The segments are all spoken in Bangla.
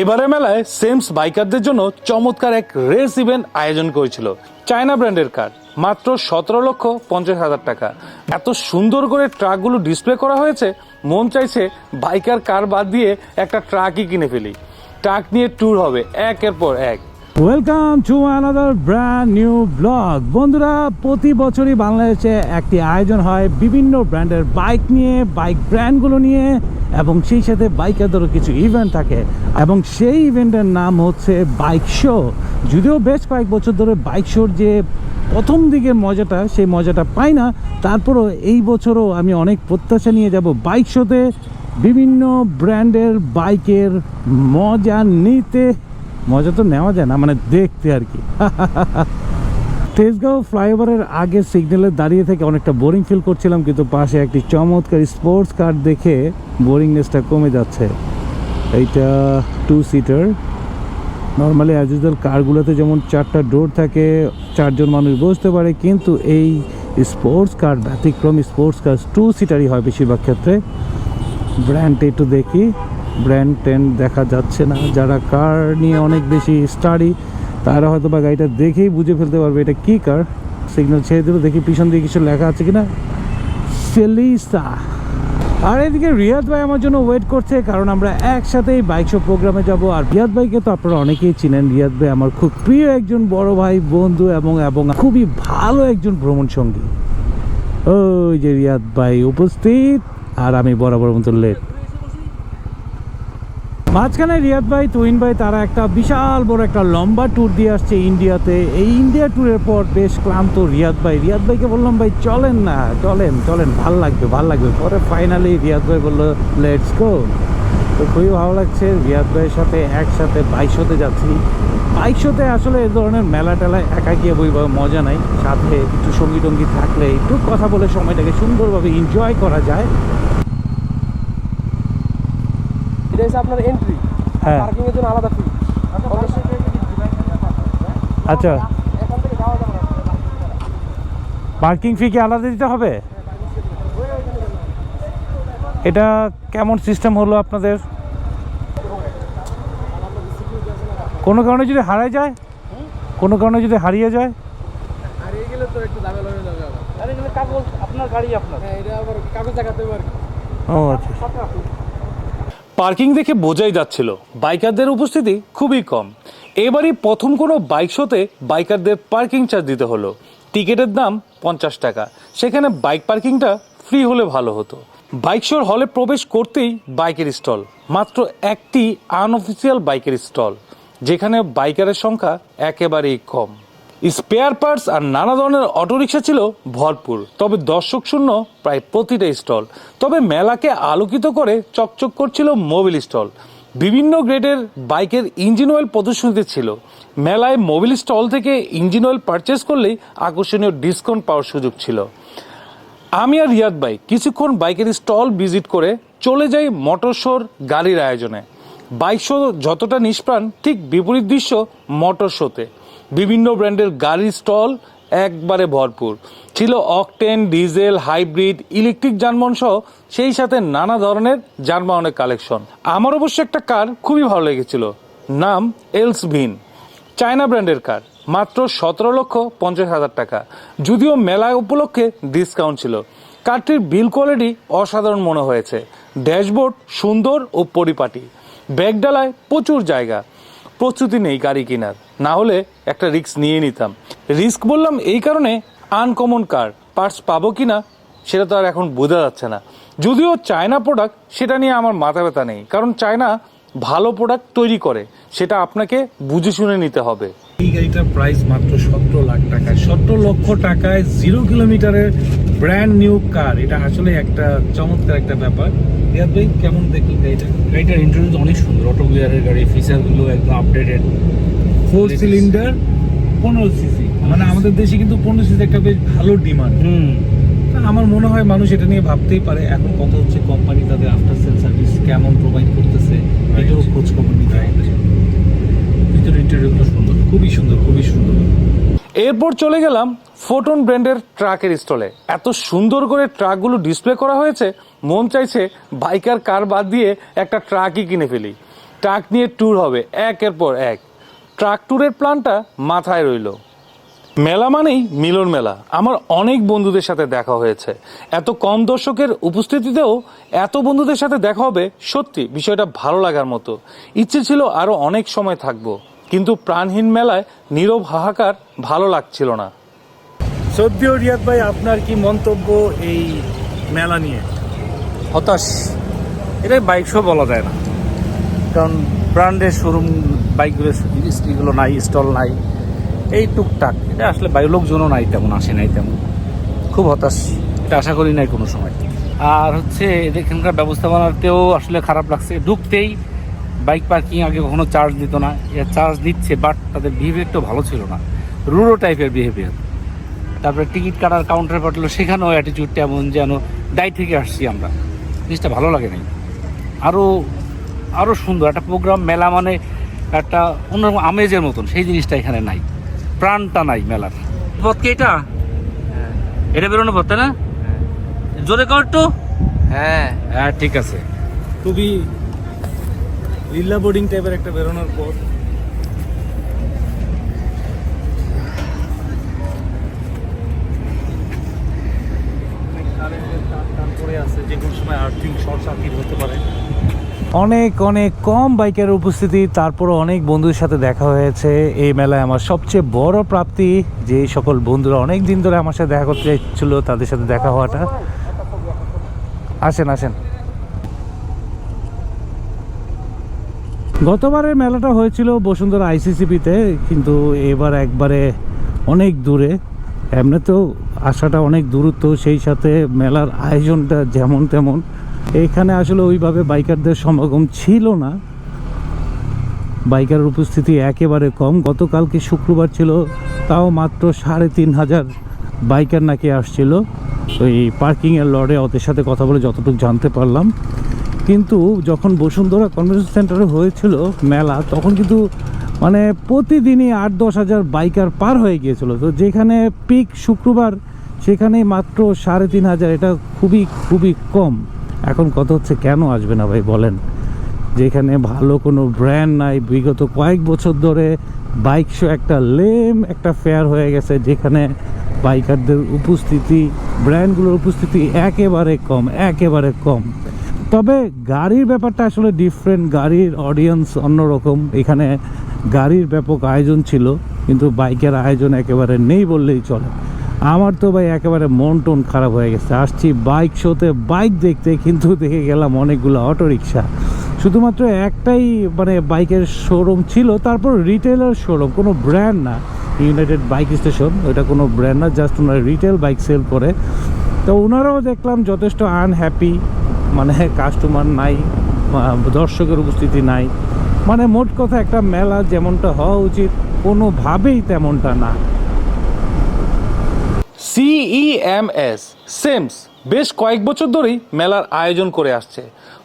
এবারে মেলায় সেমস বাইকারদের জন্য চমৎকার এক রেস ইভেন্ট আয়োজন করেছিল। চায়না ব্র্যান্ডের কার মাত্র সতেরো লক্ষ পঞ্চাশ হাজার টাকা। এত সুন্দর করে ট্রাকগুলো ডিসপ্লে করা হয়েছে, মন চাইছে বাইকার কার বাদ দিয়ে একটা ট্রাকই কিনে ফেলি। ট্রাক নিয়ে ট্যুর হবে একের পর এক। Welcome to another brand new blog বন্ধুরা, প্রতি বছরই বাংলাদেশে একটি আয়োজন হয় বিভিন্ন ব্র্যান্ডের বাইক নিয়ে বাইক ব্র্যান্ডগুলো নিয়ে। এবং সেই সাথে বাইকারদেরও কিছু ইভেন্ট থাকে। এবং সেই ইভেন্টের নাম হচ্ছে বাইক শো। যদিও বেশ কয়েক বছর ধরে বাইক শোর যে প্রথম দিকের মজাটা, সেই মজাটা পাই না। তারপরও এই বছরও আমি অনেক প্রত্যাশা নিয়ে যাব বাইক শোতে। বিভিন্ন ব্র্যান্ডের বাইকের মজা নিতে। মজা তো নেওয়া যায় না মানে দেখতে আর কি। তেজগাঁও ফ্লাইওভারের আগে সিগন্যালে দাঁড়িয়ে থেকে অনেকটা বোরিং ফিল করছিলাম, কিন্তু পাশে একটি চমৎকার স্পোর্টস কার দেখে বোরিংনেসটা কমে যাচ্ছে। এইটা টু সিটার নর্মালি অ্যাজ কারগুলোতে যেমন চারটা ডোর থাকে, চারজন মানুষ বসতে পারে, কিন্তু এই স্পোর্টস কার, ব্যতিক্রম স্পোর্টস কার টু সিটারই হয় বেশিরভাগ ক্ষেত্রে। ব্র্যান্ড একটু দেখি। ব্র্যান্ড টেন দেখা যাচ্ছে না। যারা কার নিয়ে অনেক বেশি স্টাডি তারা হয়তো বা গাড়িটা দেখেই বুঝে ফেলতে পারবে এটা কী কার। সিগন্যাল ছেড়ে দিল, দেখি পিছন দিয়ে কিছু লেখা আছে কিনা। সেলিসা আর এদিকে রিয়াদ ভাই আমার জন্য ওয়েট করছে, কারণ আমরা একসাথেই বাইক শো প্রোগ্রামে যাব। আর রিয়াদ ভাইকে তো আপনারা অনেকেই চিনেন। রিয়াদ ভাই আমার খুব প্রিয় একজন বড় ভাই, বন্ধু এবং এবং খুবই ভালো একজন ভ্রমণ সঙ্গী। ওই যে রিয়াদ ভাই উপস্থিত, আর আমি বরাবর মতো লেট মাঝখানে রিয়াদ ভাই তুইন ভাই, তারা একটা বিশাল বড় একটা লম্বা ট্যুর দিয়ে আসছে ইন্ডিয়াতে। এই ইন্ডিয়া ট্যুরের পর বেশ ক্লান্ত রিয়াদ ভাই। রিয়াদ ভাইকে বললাম, ভাই, চলেন না, চলেন চলেন, ভালো লাগবে ভালো লাগবে। পরে ফাইনালি রিয়াদ ভাই বলল লেটস গো তো খুবই ভালো লাগছে। রিয়াদ ভাইয়ের সাথে একসাথে বাইশোতে যাচ্ছি। বাইশোতে আসলে এ ধরনের মেলা টেলায় একা গিয়ে বই মজা নাই। সাথে একটু সঙ্গী টঙ্গি থাকলে একটু কথা বলে সময়টাকে সুন্দরভাবে এনজয় করা যায়। হচ্ছে আপনার এন্ট্রি হ্যাঁ। পার্কিং এর জন্য আলাদা ফি আচ্ছা। এখান থেকে যাওয়া যাবে না। পার্কিং ফি কি আলাদা দিতে হবে? এটা কেমন সিস্টেম হলো আপনাদের? কোনো কারণে যদি হারায় যায়? কোনো কারণে যদি হারিয়ে যায়? হারিয়ে গেলে তো একটু ঝামেলা হয়ে যাবে আরে কাগজ আপনার গাড়ি আপনার। হ্যাঁ এটা আবার কাগজ দেখাতে পারি ও আচ্ছা। পার্কিং দেখে বোঝাই যাচ্ছিল, বাইকারদের উপস্থিতি খুবই কম। এবারই প্রথম কোনো বাইক শোতে বাইকারদের পার্কিং চার্জ দিতে হলো। টিকিটের দাম পঞ্চাশ টাকা। সেখানে বাইক পার্কিংটা ফ্রি হলে ভালো হতো। বাইক শোর হলে প্রবেশ করতেই বাইকের স্টল, মাত্র একটি আনঅফিসিয়াল বাইকের স্টল, যেখানে বাইকারের সংখ্যা একেবারেই কম। স্পেয়ার পার্টস আর নানা ধরনের অটোরিকশা ছিল ভরপুর, তবে দর্শক শূন্য প্রায় প্রতিটা স্টল। তবে মেলাকে আলোকিত করে চকচক করছিল মোবিল স্টল। বিভিন্ন গ্রেডের বাইকের ইঞ্জিন অয়েল প্রদর্শনীতে ছিল। মেলায় মোবিল স্টল থেকে ইঞ্জিন অয়েল পারচেস করলেই আকর্ষণীয় ডিসকাউন্ট পাওয়ার সুযোগ ছিল। আমি আর রিয়াদ ভাই কিছুক্ষণ বাইকের স্টল ভিজিট করে চলে যাই মোটর শোর গাড়ির আয়োজনে। বাইক শো যতটা নিষ্প্রাণ, ঠিক বিপরীত দৃশ্য মোটর শোতে। বিভিন্ন ব্র্যান্ডের গাড়ির স্টল একবারে ভরপুর। ছিল অকটেন, ডিজেল, হাইব্রিড, ইলেকট্রিক যানবাহন সহ সেই সাথে নানা ধরনের যানবাহনের কালেকশন। আমার অবশ্য একটা কার খুবই ভালো লেগেছিল। নাম এলস ভিন চায়না ব্র্যান্ডের কার। মাত্র সতেরো লক্ষ পঞ্চাশ হাজার টাকা। যদিও মেলা উপলক্ষে ডিসকাউন্ট ছিল। কারটির বিল কোয়ালিটি অসাধারণ মনে হয়েছে। ড্যাশবোর্ড সুন্দর ও পরিপাটি। ব্যাগডালায় প্রচুর জায়গা। প্রস্তুতি নেই গাড়ি কেনার। না হলে একটা রিস্ক নিয়ে নিতাম। রিস্ক বললাম এই কারণে আনকমন কার, পার্টস পাবো কি না সেটা তো আর এখন বোঝা যাচ্ছে না। যদিও চায়না প্রোডাক্ট সেটা নিয়ে আমার মাথা ব্যথা নেই, কারণ চায়না ভালো প্রোডাক্ট তৈরি করে, সেটা আপনাকে বুঝে শুনে নিতে হবে। এই গাড়িটার প্রাইস মাত্র সতেরো লাখ টাকায়, সতেরো লক্ষ টাকায় জিরো কিলোমিটারের ব্র্যান্ড নিউ কার এটা আসলে একটা চমৎকার একটা ব্যাপার। রিয়াদ ভাই, কেমন দেখলেন গাড়িটা? গাড়িটার ইন্টারভিউ অনেক সুন্দর অটো গিয়ারের গাড়ি ফিচারগুলো একদম আপডেটেড ফোর সিলিন্ডার পনেরো সিসি। মানে আমাদের দেশে কিন্তু পনেরো সিসি একটা বেশ ভালো ডিমান্ড হুম। আমার মনে হয় মানুষ এটা নিয়ে ভাবতেই পারে এখন কত হচ্ছে কোম্পানি তাদের আফটার সেল সার্ভিস কেমন প্রোভাইড করতেছে এটাও খোঁজ খবর নিতে হবে। ভিতরে ইন্টারভিউগুলো সুন্দর খুবই সুন্দর খুবই সুন্দর। এরপর চলে গেলাম ফোটন ব্র্যান্ডের ট্রাকের স্টলে এত সুন্দর করে ট্রাকগুলো ডিসপ্লে করা হয়েছে মন চাইছে বাইকার কার বাদ দিয়ে একটা ট্রাকই কিনে ফেলি। ট্রাক নিয়ে ট্যুর হবে একের পর এক। ট্রাক ট্যুরের প্ল্যানটা মাথায় রইল। মেলা মানেই মিলন মেলা। আমার অনেক বন্ধুদের সাথে দেখা হয়েছে। এত কম দর্শকের উপস্থিতিতেও এত বন্ধুদের সাথে দেখা হবে সত্যি বিষয়টা ভালো লাগার মতো। ইচ্ছে ছিল আরও অনেক সময় থাকব। কিন্তু প্রাণহীন মেলায় নীরব হাহাকার ভালো লাগছিল না। সদ্য রিয়াদ ভাই আপনার কি মন্তব্য এই মেলা নিয়ে? হতাশ। এটাই বাইক শো বলা যায় না। কারণ ব্র্যান্ডের শোরুম বাইকগুলো এগুলো নাই স্টল নাই। এই টুকটাক। এটা আসলে বাইক লোকজনও নাই তেমন, আসে নাই তেমন। খুব হতাশ। এটা আশা করি নাই কোনো সময়। আর হচ্ছে এদের এখানকার ব্যবস্থাপনাতেও আসলে খারাপ লাগছে। ঢুকতেই বাইক পার্কিং আগে কখনো চার্জ দিত না। এর চার্জ দিচ্ছে বাট তাদের বিহেভিয়ার বিহেভিয়ারটাও ভালো ছিল না। রুরো টাইপের বিহেভিয়ার তারপরে টিকিট কাটার কাউন্টার পাঠলো। সেখানেও অ্যাটিটিউডটা এমন যেন ডাই থেকে আসছি আমরা। জিনিসটা ভালো লাগে নাই। আরও আরও সুন্দর। একটা প্রোগ্রাম মেলা মানে একটা অন্যরকম আমেজের মতন সেই জিনিসটা এখানে নাই। প্রাণটা নাই মেলার। পথ কি এটা? এটা বেরোনো পথ তাই না? জোরে কর একটু। হ্যাঁ। হ্যাঁ ঠিক আছে। খুবই লিল্লা বোর্ডিং টাইপের একটা বেরোনোর পথ। যে কোনো সময় আর্থিং শর্ট সার্কিট হতে পারে। অনেক অনেক কম বাইকের উপস্থিতি। তারপর অনেক বন্ধুদের সাথে দেখা হয়েছে। এই মেলায় আমার সবচেয়ে বড় প্রাপ্তি, যে সকল বন্ধুরা অনেক দিন ধরে আমার সাথে দেখা করতে চাইছিল তাদের সাথে দেখা হওয়াটা। আসেন আসেন। গতবারের মেলাটা হয়েছিল বসুন্ধরা আইসিসিপিতে, কিন্তু এবার একবারে অনেক দূরে। এমনি তো আসাটা অনেক দূরত্ব, সেই সাথে মেলার আয়োজনটা যেমন তেমন। এখানে আসলে ওইভাবে বাইকারদের সমাগম ছিল না। বাইকারের উপস্থিতি একেবারে কম। গতকালকে শুক্রবার ছিল, তাও মাত্র সাড়ে তিন হাজার বাইকার নাকি আসছিল। ওই পার্কিংয়ের লড়ে ওদের সাথে কথা বলে যতটুকু জানতে পারলাম। কিন্তু যখন বসুন্ধরা কনভেনশন সেন্টারে হয়েছিল মেলা, তখন কিন্তু মানে প্রতিদিনই আট দশ হাজার বাইকার পার হয়ে গিয়েছিল। তো যেখানে পিক শুক্রবার সেখানে মাত্র সাড়ে তিন হাজার। এটা খুবই খুবই কম। এখন কথা হচ্ছে কেন আসবে না ভাই বলেন? যেখানে ভালো কোনো ব্র্যান্ড নাই, বিগত কয়েক বছর ধরে বাইক শো একটা লেম একটা ফেয়ার হয়ে গেছে, যেখানে বাইকারদের উপস্থিতি ব্র্যান্ডগুলোর উপস্থিতি একেবারে কম একেবারে কম। তবে গাড়ির ব্যাপারটা আসলে ডিফারেন্ট গাড়ির অডিয়েন্স অন্যরকম। এখানে গাড়ির ব্যাপক আয়োজন ছিল, কিন্তু বাইকের আয়োজন একেবারে নেই বললেই চলে। আমার তো ভাই একেবারে মন টন খারাপ হয়ে গেছে। আসছি বাইক শোতে বাইক দেখতে কিন্তু দেখে গেলাম অনেকগুলো অটো রিক্সা শুধুমাত্র একটাই মানে বাইকের শোরুম ছিল, তারপর রিটেলার শোরুম কোনো ব্র্যান্ড না। ইউনাইটেড বাইক স্টেশন ওটা কোনো ব্র্যান্ড না জাস্ট ওনারা রিটেল বাইক সেল করে। তো ওনারাও দেখলাম যথেষ্ট আনহ্যাপি মানে কাস্টমার নাই দর্শকের উপস্থিতি নাই। মানে মোট কথা একটা মেলা যেমনটা হওয়া উচিত, কোনোভাবেই তেমনটা না। সিইএমএস সেমস বেশ কয়েক বছর ধরেই মেলার আয়োজন করে আসছে।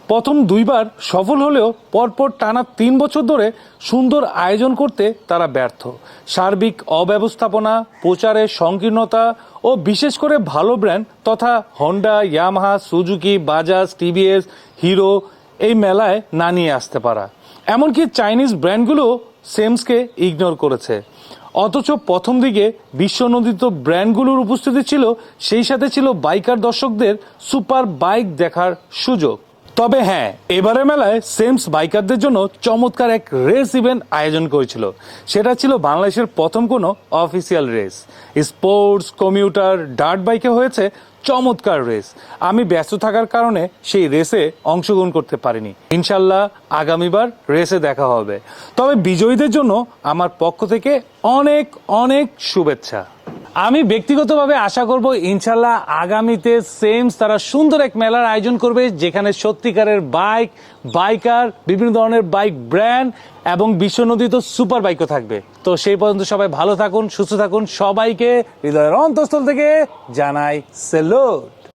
প্রথম দুইবার সফল হলেও পরপর টানা তিন বছর ধরে সুন্দর আয়োজন করতে তারা ব্যর্থ। সার্বিক অব্যবস্থাপনা প্রচারের সংকীর্ণতা ও বিশেষ করে ভালো ব্র্যান্ড তথা Honda Yamaha Suzuki Bajaj TVS Hero এই মেলায় না নিয়ে আসতে পারা। এমনকি চাইনিজ ব্র্যান্ডগুলো সেমসকে ইগনোর করেছে। অথচ প্রথম দিকে বিশ্বনন্দিত ব্র্যান্ডগুলোর উপস্থিতি ছিল, সেই সাথে ছিল বাইকার দর্শকদের সুপার বাইক দেখার সুযোগ। তবে হ্যাঁ এবারে মেলায় সেমস বাইকারদের জন্য চমৎকার এক রেস ইভেন্ট আয়োজন করেছিল। সেটা ছিল বাংলাদেশের প্রথম কোনো official race sports commuter dirt বাইকে হয়েছে চমৎকার রেস আমি ব্যস্ত থাকার কারণে সেই রেসে অংশগ্রহণ করতে পারিনি। ইনশাল্লাহ আগামীবার রেসে দেখা হবে। তবে বিজয়ীদের জন্য আমার পক্ষ থেকে অনেক অনেক শুভেচ্ছা। আমি ব্যক্তিগতভাবে আশা করব ইনশাল্লাহ আগামীতে সেমস তারা সুন্দর এক মেলার আয়োজন করবে, যেখানে সত্যিকারের বাইক বাইকার বিভিন্ন ধরনের বাইক ব্র্যান্ড এবং বিশ্বনন্দিত সুপার বাইকও থাকবে। তো সেই পর্যন্ত সবাই ভালো থাকুন, সুস্থ থাকুন, সবাইকে হৃদয়ের অন্তঃস্থল থেকে জানাই সেলুট